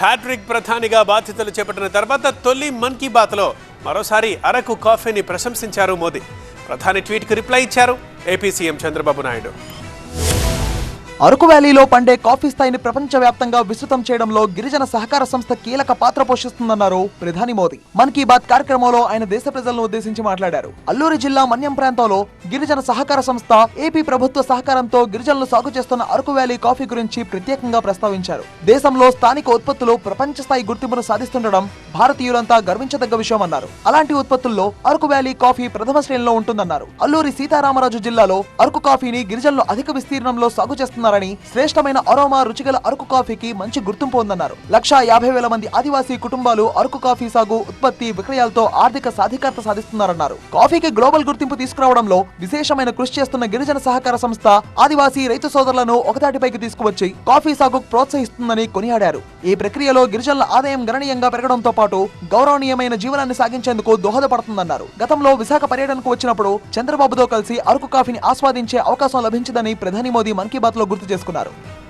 Hat trick ప్రధానిగా బాధ్యతలు చేపట్టిన తర్వాత తొలి మన్ కీ బాత్లో మరోసారి అరకు కాఫీని ప్రశంసించారు మోదీ. ప్రధాని ట్వీట్కు రిప్లై ఇచ్చారు. AP CM Chandrababu Naidu. Araku వ్యాలీలో పండే కాఫీ స్థాయిని ప్రపంచవ్యాప్తంగా విస్తృతం చేయడంలో గిరిజన సహకార సంస్థ కీలక పాత్ర పోషిస్తుందన్నారు ప్రధాని మోదీ. మన్ కీ బాత్ కార్యక్రమంలో ఆయన దేశ ప్రజలను ఉద్దేశించి మాట్లాడారు. అల్లూరి జిల్లా మన్యం ప్రాంతంలో గిరిజన సహకార సంస్థ ఏపీ ప్రభుత్వ సహకారంతో గిరిజనులు సాగు చేస్తున్న అరకు వ్యాలీ కాఫీ గురించి ప్రత్యేకంగా ప్రస్తావించారు. దేశంలో స్థానిక ఉత్పత్తులు ప్రపంచ స్థాయి గుర్తింపును సాధిస్తుండడం భారతీయులంతా గర్వించదగ్గ విషయమన్నారు అలాంటి ఉత్పత్తుల్లో అరకు వ్యాలీ కాఫీ ప్రథమ శ్రేణిలో ఉంటుందన్నారు. అల్లూరి సీతారామరాజు జిల్లాలో అరకు కాఫీని గిరిజనులు అధిక విస్తీర్ణంలో సాగు చేస్తున్నారు చేస్తున్నారని శ్రేష్టమైన అరోమా రుచిగల అరకు కాఫీకి మంచి గుర్తింపు ఉందన్నారు. లక్షా యాభై వేల మంది ఆదివాసీ కుటుంబాలు అరకు కాఫీ సాగు ఉత్పత్తి విక్రయాలతో ఆర్థిక సాధికారత సాధిస్తున్నారన్నారు. కాఫీకి గ్లోబల్ గుర్తింపు తీసుకురావడంలో విశేషమైన కృషి చేస్తున్న గిరిజన సహకార సంస్థ ఆదివాసీ రైతు సోదరులను ఒకదాటిపైకి తీసుకువచ్చి కాఫీ సాగుకు ప్రోత్సహిస్తుందని కొనియాడారు. ఈ ప్రక్రియలో గిరిజనుల ఆదాయం గణనీయంగా పెరగడంతో పాటు గౌరవనీయమైన జీవనాన్ని సాగించేందుకు దోహదపడుతుందన్నారు. గతంలో విశాఖ పర్యటనకు వచ్చినప్పుడు చంద్రబాబుతో కలిసి అరకు కాఫీని ఆస్వాదించే అవకాశం లభించిందని ప్రధాని మోదీ మన్ కీ బాత్లో చేసుకున్నారు.